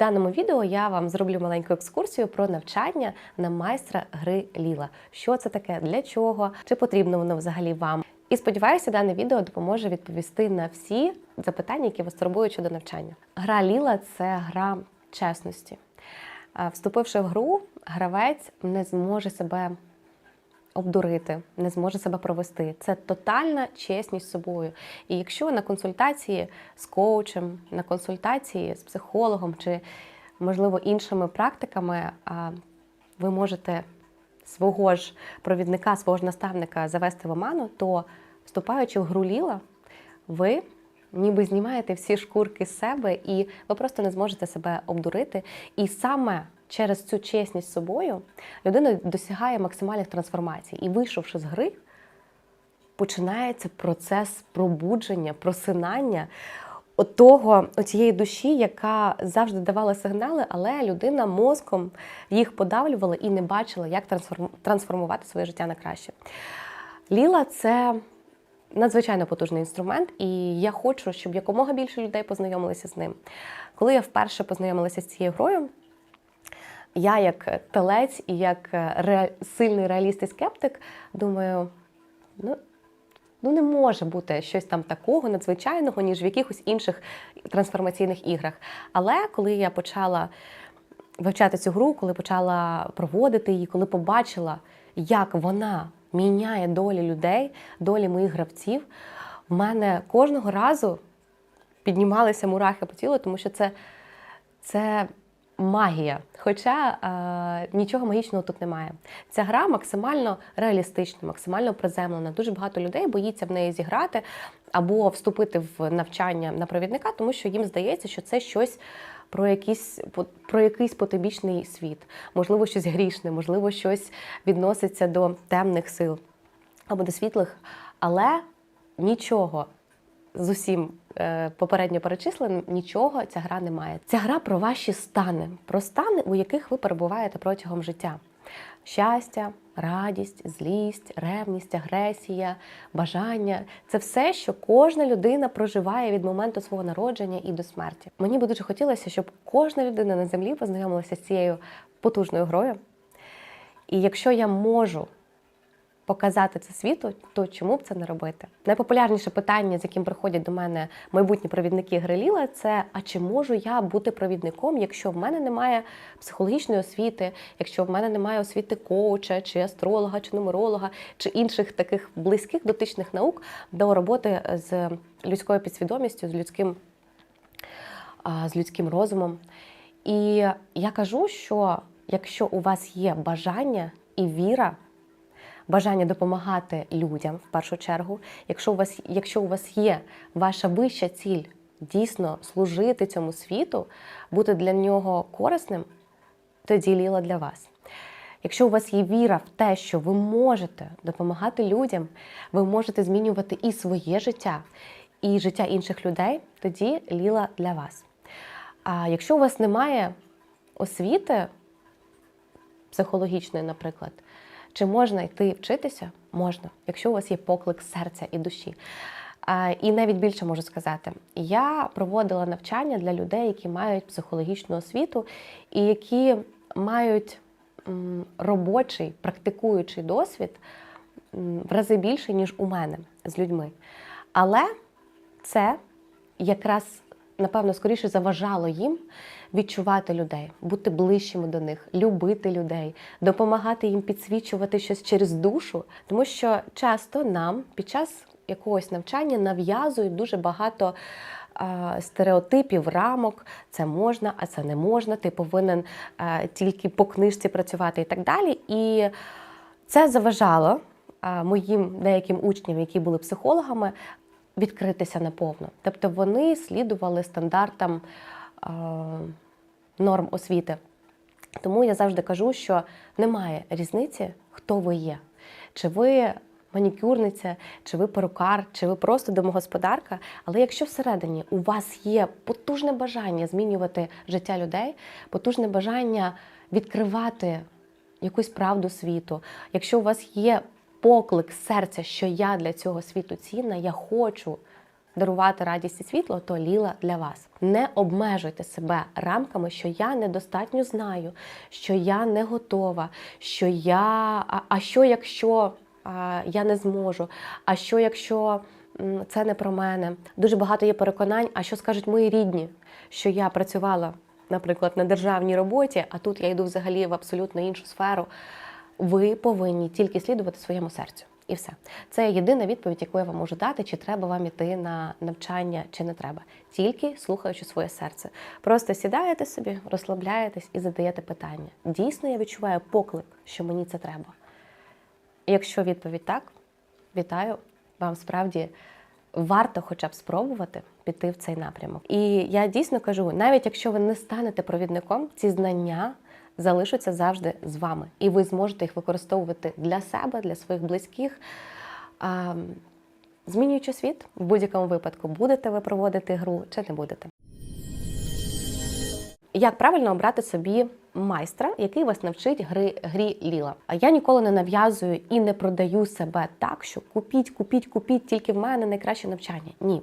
даному відео я вам зроблю маленьку екскурсію про навчання на майстра гри Ліла. Що це таке, для чого, чи потрібно воно взагалі вам. І сподіваюся, дане відео допоможе відповісти на всі запитання, які вас турбують щодо навчання. Гра Ліла це гра чесності. Вступивши в гру, гравець не зможе себе обдурити, не зможе себе провести. Це тотальна чесність з собою. І якщо на консультації з коучем, на консультації з психологом чи, можливо, іншими практиками, ви можете свого ж провідника, свого ж наставника завести в оману, то вступаючи в гру Ліла, ви ніби знімаєте всі шкурки з себе, і ви просто не зможете себе обдурити. І саме через цю чесність з собою людина досягає максимальних трансформацій. І вийшовши з гри, починається процес пробудження, просинання того, цієї душі, яка завжди давала сигнали, але людина мозком їх подавлювала і не бачила, як трансформувати своє життя на краще. Ліла це надзвичайно потужний інструмент, і я хочу, щоб якомога більше людей познайомилися з ним. Коли я вперше познайомилася з цією грою, я як телець і як ре... сильний реаліст і скептик думаю, ну, ну не може бути щось там такого надзвичайного, ніж в якихось інших трансформаційних іграх. Але коли я почала вивчати цю гру, коли почала проводити її, коли побачила, як вона міняє долі людей, долі моїх гравців, в мене кожного разу піднімалися мурахи по тілу, тому що це, це магія. Хоча е, нічого магічного тут немає. Ця гра максимально реалістична, максимально приземлена. Дуже багато людей боїться в неї зіграти або вступити в навчання на провідника, тому що їм здається, що це щось. Про якийсь, про якийсь потибічний світ, можливо, щось грішне, можливо, щось відноситься до темних сил або до світлих, але нічого з усім е, попередньо перечисленим, нічого ця гра не має. Ця гра про ваші стани, про стани, у яких ви перебуваєте протягом життя. Щастя, радість, злість, ревність, агресія, бажання це все, що кожна людина проживає від моменту свого народження і до смерті. Мені би дуже хотілося, щоб кожна людина на землі познайомилася з цією потужною грою. І якщо я можу показати це світу, то чому б це не робити? Найпопулярніше питання, з яким приходять до мене майбутні провідники гри Ліла, це а чи можу я бути провідником, якщо в мене немає психологічної освіти, якщо в мене немає освіти коуча, чи астролога, чи нумеролога, чи інших таких близьких дотичних наук до роботи з людською підсвідомістю, з людським, з людським розумом. І я кажу, що якщо у вас є бажання і віра, бажання допомагати людям в першу чергу, якщо у вас, якщо у вас є ваша вища ціль дійсно служити цьому світу, бути для нього корисним, тоді ліла для вас. Якщо у вас є віра в те, що ви можете допомагати людям, ви можете змінювати і своє життя, і життя інших людей, тоді ліла для вас. А якщо у вас немає освіти психологічної, наприклад, чи можна йти вчитися? Можна, якщо у вас є поклик серця і душі. І навіть більше можу сказати, я проводила навчання для людей, які мають психологічну освіту і які мають робочий, практикуючий досвід в рази більше, ніж у мене з людьми. Але це якраз, напевно, скоріше заважало їм відчувати людей, бути ближчими до них, любити людей, допомагати їм підсвічувати щось через душу, тому що часто нам під час якогось навчання нав'язують дуже багато. Стереотипів, рамок, це можна, а це не можна, ти повинен тільки по книжці працювати і так далі. І це заважало моїм деяким учням, які були психологами, відкритися наповно. Тобто вони слідували стандартам а, норм освіти. Тому я завжди кажу, що немає різниці, хто ви є. Чи ви манікюрниця, чи ви перукар, чи ви просто домогосподарка. Але якщо всередині у вас є потужне бажання змінювати життя людей, потужне бажання відкривати якусь правду світу, якщо у вас є поклик серця, що я для цього світу цінна, я хочу дарувати радість і світло, то ліла для вас. Не обмежуйте себе рамками, що я недостатньо знаю, що я не готова, що я. А, що якщо я не зможу? А що якщо це не про мене? Дуже багато є переконань, а що скажуть мої рідні, що я працювала, наприклад, на державній роботі, а тут я йду взагалі в абсолютно іншу сферу. Ви повинні тільки слідувати своєму серцю. І все. Це єдина відповідь, яку я вам можу дати, чи треба вам іти на навчання, чи не треба. Тільки слухаючи своє серце. Просто сідаєте собі, розслабляєтесь і задаєте питання. Дійсно, я відчуваю поклик, що мені це треба. Якщо відповідь так, вітаю, вам справді варто хоча б спробувати піти в цей напрямок. І я дійсно кажу, навіть якщо ви не станете провідником, ці знання залишаться завжди з вами, і ви зможете їх використовувати для себе, для своїх близьких. Змінюючи світ, в будь-якому випадку, будете ви проводити гру чи не будете. Як правильно обрати собі майстра, який вас навчить гри, грі Ліла? А я ніколи не нав'язую і не продаю себе так, що купіть, купіть, купіть тільки в мене найкраще навчання. Ні.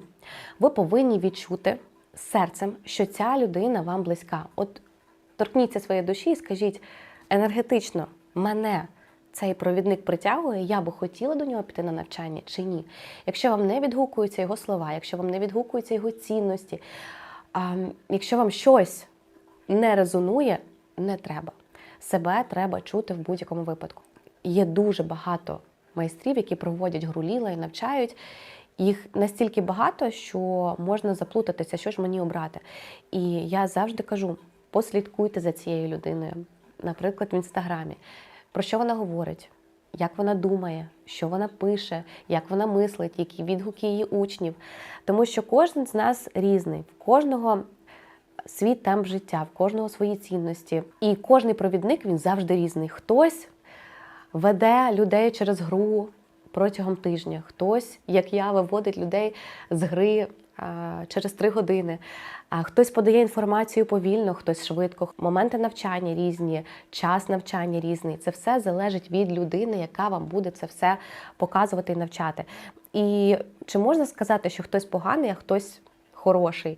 Ви повинні відчути серцем, що ця людина вам близька. От торкніться своєї душі і скажіть енергетично, мене цей провідник притягує, я би хотіла до нього піти на навчання чи ні. Якщо вам не відгукуються його слова, якщо вам не відгукуються його цінності, а, якщо вам щось не резонує, не треба. Себе треба чути в будь-якому випадку. Є дуже багато майстрів, які проводять гру ліла і навчають. Їх настільки багато, що можна заплутатися, що ж мені обрати. І я завжди кажу: послідкуйте за цією людиною, наприклад, в інстаграмі, про що вона говорить, як вона думає, що вона пише, як вона мислить, які відгуки її учнів. Тому що кожен з нас різний, в кожного свій темп життя, в кожного свої цінності. І кожний провідник він завжди різний. Хтось веде людей через гру протягом тижня, хтось, як я, виводить людей з гри через три години. Хтось подає інформацію повільно, хтось швидко. Моменти навчання різні, час навчання різний. Це все залежить від людини, яка вам буде це все показувати і навчати. І чи можна сказати, що хтось поганий, а хтось хороший?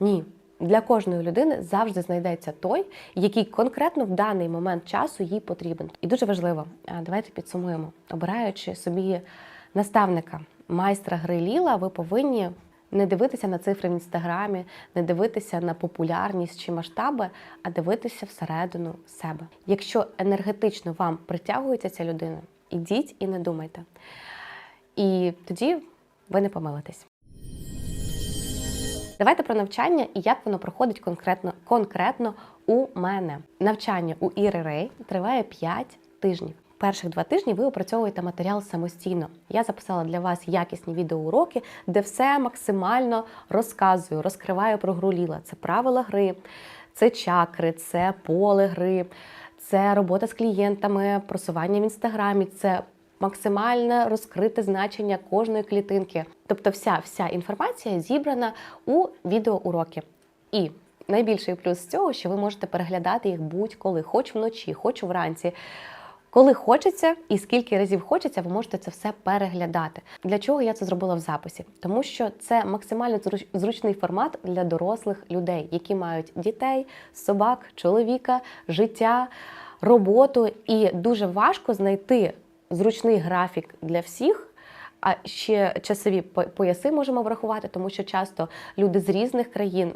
Ні. Для кожної людини завжди знайдеться той, який конкретно в даний момент часу їй потрібен. І дуже важливо, давайте підсумуємо, обираючи собі наставника, майстра гри Ліла, ви повинні не дивитися на цифри в інстаграмі, не дивитися на популярність чи масштаби, а дивитися всередину себе. Якщо енергетично вам притягується ця людина, ідіть і не думайте. І тоді ви не помилитесь. Давайте про навчання і як воно проходить конкретно, конкретно у мене. Навчання у Іри Рей триває 5 тижнів. Перших два тижні ви опрацьовуєте матеріал самостійно. Я записала для вас якісні відеоуроки, де все максимально розказую, розкриваю про гру Ліла. Це правила гри, це чакри, це поле гри, це робота з клієнтами, просування в інстаграмі, це максимальне розкрите значення кожної клітинки. Тобто, вся вся інформація зібрана у відеоуроки. І найбільший плюс з цього, що ви можете переглядати їх будь-коли, хоч вночі, хоч вранці. Коли хочеться і скільки разів хочеться, ви можете це все переглядати. Для чого я це зробила в записі? Тому що це максимально зруч- зручний формат для дорослих людей, які мають дітей, собак, чоловіка, життя, роботу. І дуже важко знайти зручний графік для всіх. А ще часові пояси можемо врахувати, тому що часто люди з різних країн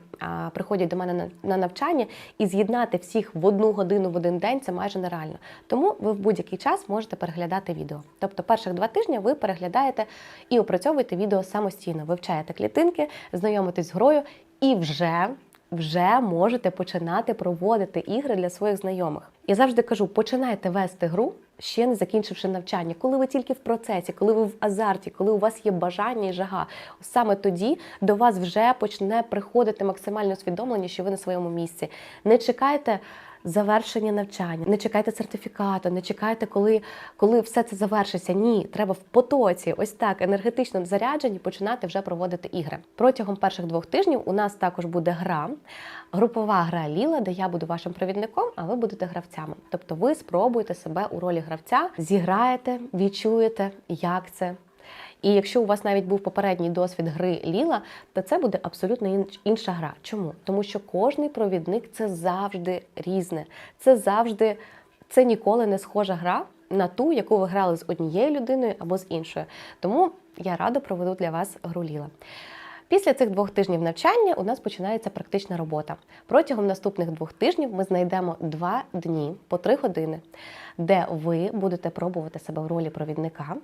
приходять до мене на навчання і з'єднати всіх в одну годину в один день це майже нереально. Тому ви в будь-який час можете переглядати відео. Тобто, перших два тижні ви переглядаєте і опрацьовуєте відео самостійно, вивчаєте клітинки, знайомитесь з грою і вже. Вже можете починати проводити ігри для своїх знайомих. Я завжди кажу: починайте вести гру, ще не закінчивши навчання, коли ви тільки в процесі, коли ви в азарті, коли у вас є бажання і жага. Саме тоді до вас вже почне приходити максимальне усвідомлення, що ви на своєму місці. Не чекайте. Завершення навчання, не чекайте сертифікату, не чекайте, коли, коли все це завершиться. Ні, треба в потоці, ось так енергетично заряджені починати вже проводити ігри. Протягом перших двох тижнів у нас також буде гра, групова гра Ліла, де я буду вашим провідником, а ви будете гравцями. Тобто ви спробуєте себе у ролі гравця, зіграєте, відчуєте, як це. І якщо у вас навіть був попередній досвід гри Ліла, то це буде абсолютно інша гра. Чому? Тому що кожний провідник це завжди різне. Це завжди, це ніколи не схожа гра на ту, яку ви грали з однією людиною або з іншою. Тому я радо проведу для вас гру Ліла. Після цих двох тижнів навчання у нас починається практична робота. Протягом наступних двох тижнів ми знайдемо два дні по три години, де ви будете пробувати себе в ролі провідника.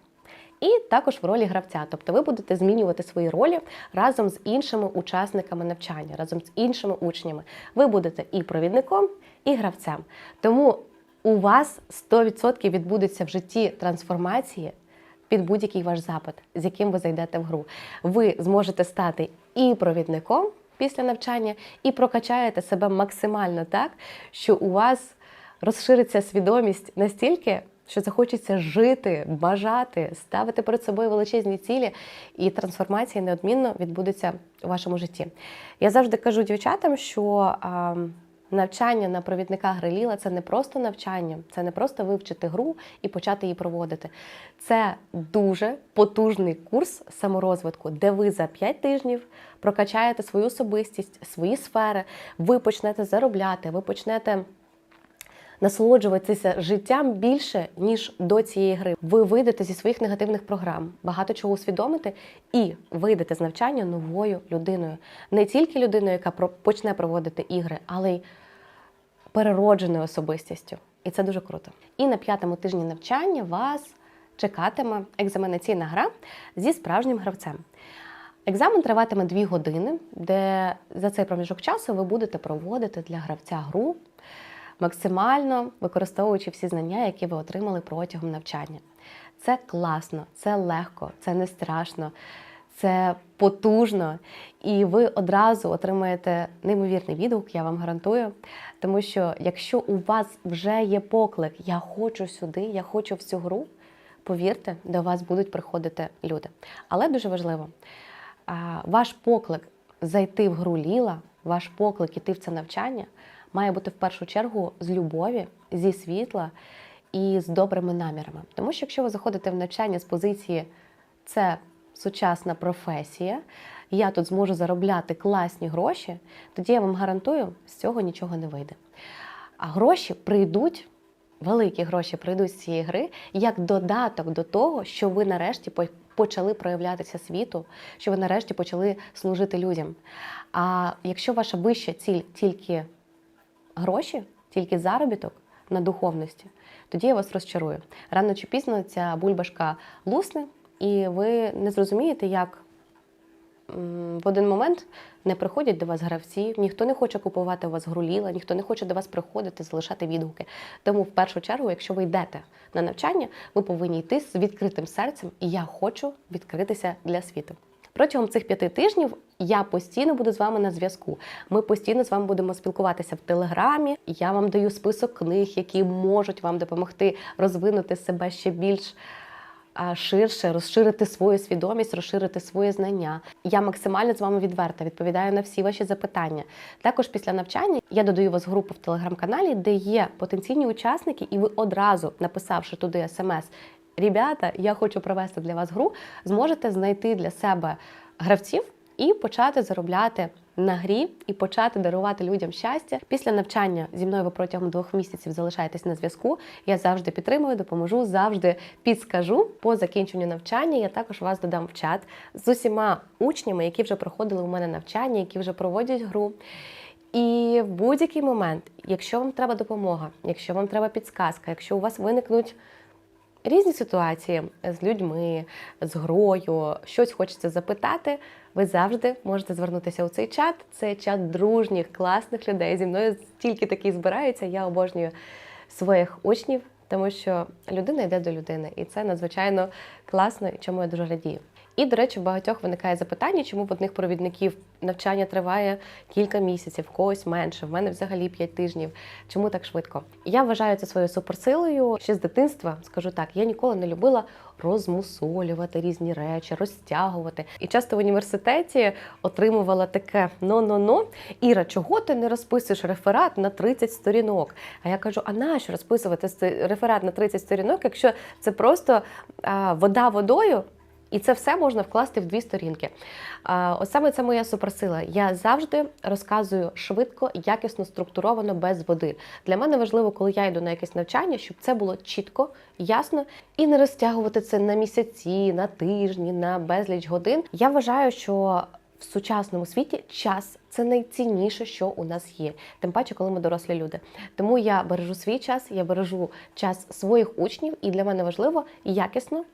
І також в ролі гравця, тобто ви будете змінювати свої ролі разом з іншими учасниками навчання, разом з іншими учнями. Ви будете і провідником, і гравцем. Тому у вас 100% відбудеться в житті трансформації під будь-який ваш запит, з яким ви зайдете в гру. Ви зможете стати і провідником після навчання, і прокачаєте себе максимально так, що у вас розшириться свідомість настільки, що захочеться жити, бажати, ставити перед собою величезні цілі, і трансформація неодмінно відбудеться у вашому житті. Я завжди кажу дівчатам, що. А, Навчання на провідника гри Ліла це не просто навчання, це не просто вивчити гру і почати її проводити. Це дуже потужний курс саморозвитку, де ви за 5 тижнів прокачаєте свою особистість, свої сфери, ви почнете заробляти, ви почнете насолоджуватися життям більше, ніж до цієї гри. Ви вийдете зі своїх негативних програм, багато чого усвідомите, і вийдете з навчання новою людиною. Не тільки людиною, яка почне проводити ігри, але й переродженою особистістю. І це дуже круто. І на п'ятому тижні навчання вас чекатиме екзаменаційна гра зі справжнім гравцем. Екзамен триватиме 2 години, де за цей проміжок часу ви будете проводити для гравця гру, максимально використовуючи всі знання, які ви отримали протягом навчання. Це класно, це легко, це не страшно, це потужно, і ви одразу отримаєте неймовірний відгук, я вам гарантую. Тому що якщо у вас вже є поклик, я хочу сюди, я хочу в цю гру, повірте, до вас будуть приходити люди. Але дуже важливо, ваш поклик зайти в гру Ліла, ваш поклик іти в це навчання має бути в першу чергу з любові, зі світла і з добрими намірами. Тому що якщо ви заходите в навчання з позиції це сучасна професія, я тут зможу заробляти класні гроші, тоді я вам гарантую, з цього нічого не вийде. А гроші прийдуть, великі гроші прийдуть з цієї гри як додаток до того, що ви нарешті почали проявлятися світу, що ви нарешті почали служити людям. А якщо ваша вища ціль тільки гроші, тільки заробіток на духовності, тоді я вас розчарую. Рано чи пізно ця бульбашка лусне, і ви не зрозумієте, як в один момент не приходять до вас гравці, ніхто не хоче купувати у вас груліла, ніхто не хоче до вас приходити, залишати відгуки. Тому, в першу чергу, якщо ви йдете на навчання, ви повинні йти з відкритим серцем, і я хочу відкритися для світу. Протягом цих п'яти тижнів я постійно буду з вами на зв'язку. Ми постійно з вами будемо спілкуватися в телеграмі. Я вам даю список книг, які можуть вам допомогти розвинути себе ще більш ширше, розширити свою свідомість, розширити свої знання. Я максимально з вами відверта, відповідаю на всі ваші запитання. Також після навчання я додаю вас в групу в телеграм-каналі, де є потенційні учасники, і ви одразу, написавши туди смс, Ребята, я хочу провести для вас гру, зможете знайти для себе гравців і почати заробляти на грі і почати дарувати людям щастя. Після навчання зі мною ви протягом двох місяців залишаєтесь на зв'язку. Я завжди підтримую, допоможу, завжди підскажу. По закінченню навчання я також вас додам в чат з усіма учнями, які вже проходили у мене навчання, які вже проводять гру. І в будь-який момент, якщо вам треба допомога, якщо вам треба підсказка, якщо у вас виникнуть різні ситуації з людьми, з грою, щось хочеться запитати, ви завжди можете звернутися у цей чат. Це чат дружніх, класних людей. Зі мною тільки такі збираються. Я обожнюю своїх учнів, тому що людина йде до людини, і це надзвичайно класно, і чому я дуже радію. І, до речі, в багатьох виникає запитання, чому в одних провідників навчання триває кілька місяців, в когось менше, в мене взагалі 5 тижнів. Чому так швидко? Я вважаю це своєю суперсилою. Ще з дитинства скажу так, я ніколи не любила розмусолювати різні речі, розтягувати. І часто в університеті отримувала таке но-но-но. Іра, чого ти не розписуєш реферат на 30 сторінок? А я кажу: а нащо розписувати реферат на 30 сторінок, якщо це просто а, вода водою? І це все можна вкласти в дві сторінки. Ось саме це моя суперсила. Я завжди розказую швидко, якісно, структуровано, без води. Для мене важливо, коли я йду на якесь навчання, щоб це було чітко, ясно і не розтягувати це на місяці, на тижні, на безліч годин. Я вважаю, що в сучасному світі час це найцінніше, що у нас є. Тим паче, коли ми дорослі люди. Тому я бережу свій час, я бережу час своїх учнів, і для мене важливо якісно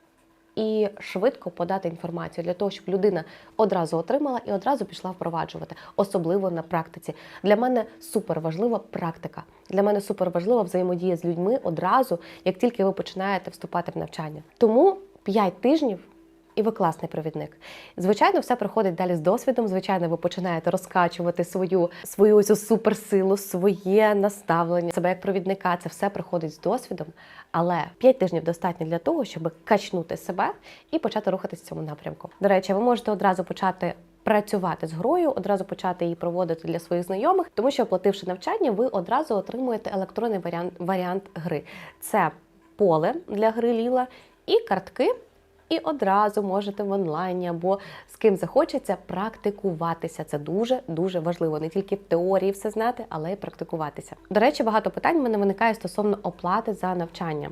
і швидко подати інформацію для того, щоб людина одразу отримала і одразу пішла впроваджувати, особливо на практиці. Для мене супер важлива практика. Для мене супер важлива взаємодія з людьми одразу, як тільки ви починаєте вступати в навчання. Тому 5 тижнів. І ви класний провідник. Звичайно, все приходить далі з досвідом. Звичайно, ви починаєте розкачувати свою свою ось суперсилу, своє наставлення, себе як провідника. Це все приходить з досвідом. Але 5 тижнів достатньо для того, щоб качнути себе і почати рухатись в цьому напрямку. До речі, ви можете одразу почати. Працювати з грою, одразу почати її проводити для своїх знайомих, тому що оплативши навчання, ви одразу отримуєте електронний варіант, варіант гри. Це поле для гри Ліла і картки, і одразу можете в онлайні або з ким захочеться практикуватися. Це дуже дуже важливо. Не тільки в теорії все знати, але й практикуватися. До речі, багато питань в мене виникає стосовно оплати за навчання.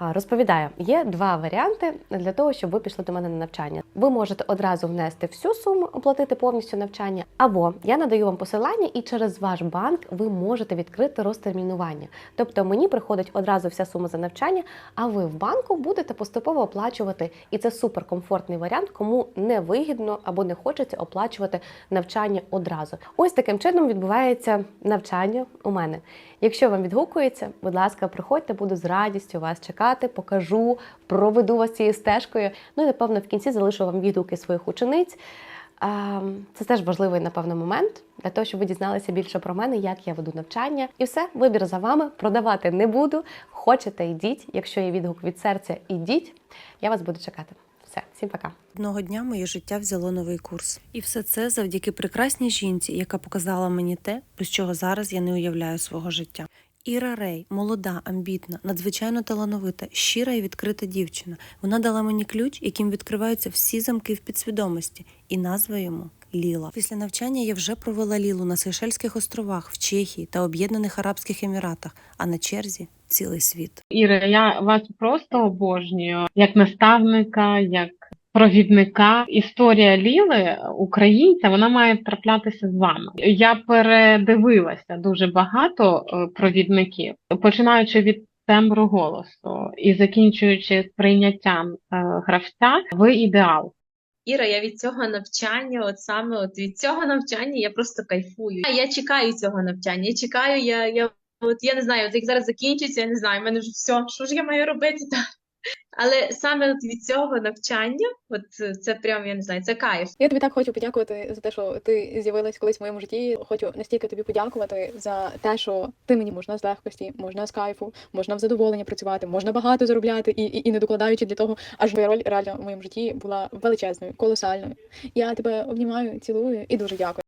Розповідаю, є два варіанти для того, щоб ви пішли до мене на навчання. Ви можете одразу внести всю суму, оплатити повністю навчання, або я надаю вам посилання, і через ваш банк ви можете відкрити розтермінування. Тобто мені приходить одразу вся сума за навчання, а ви в банку будете поступово оплачувати. І це суперкомфортний варіант, кому не вигідно або не хочеться оплачувати навчання одразу. Ось таким чином відбувається навчання у мене. Якщо вам відгукується, будь ласка, приходьте, буду з радістю вас чекати, покажу, проведу вас цією стежкою. Ну і напевно в кінці залишу вам відгуки своїх учениць. Це теж важливий, напевно, момент для того, щоб ви дізналися більше про мене, як я веду навчання. І все, вибір за вами. Продавати не буду. Хочете, йдіть. Якщо є відгук від серця, ідіть. Я вас буду чекати. Все, всім пока. Одного дня моє життя взяло новий курс. І все це завдяки прекрасній жінці, яка показала мені те, без чого зараз я не уявляю свого життя. Іра Рей, молода, амбітна, надзвичайно талановита, щира і відкрита дівчина. Вона дала мені ключ, яким відкриваються всі замки в підсвідомості, і назва йому Ліла. Після навчання я вже провела Лілу на Сейшельських островах, в Чехії та Об'єднаних Арабських Еміратах, а на черзі цілий світ. Іра, я вас просто обожнюю як наставника, як провідника. Історія Ліли, українця, вона має траплятися з вами. Я передивилася дуже багато е, провідників, починаючи від тембру голосу і закінчуючи сприйняттям е, гравця, ви ідеал. Іра, я від цього навчання, от саме от від цього навчання я просто кайфую. Я чекаю цього навчання. Я чекаю, я, я от я не знаю, от як зараз закінчиться, я не знаю, в мене вже все, що ж я маю робити. Але саме від цього навчання, от це прям я не знаю, це кайф. Я тобі так хочу подякувати за те, що ти з'явилась колись в моєму житті. Хочу настільки тобі подякувати за те, що ти мені можна з легкості, можна з кайфу, можна в задоволення працювати, можна багато заробляти і, і, і не докладаючи для того, аж твоя роль реально в моєму житті була величезною, колосальною. Я тебе обнімаю, цілую і дуже дякую.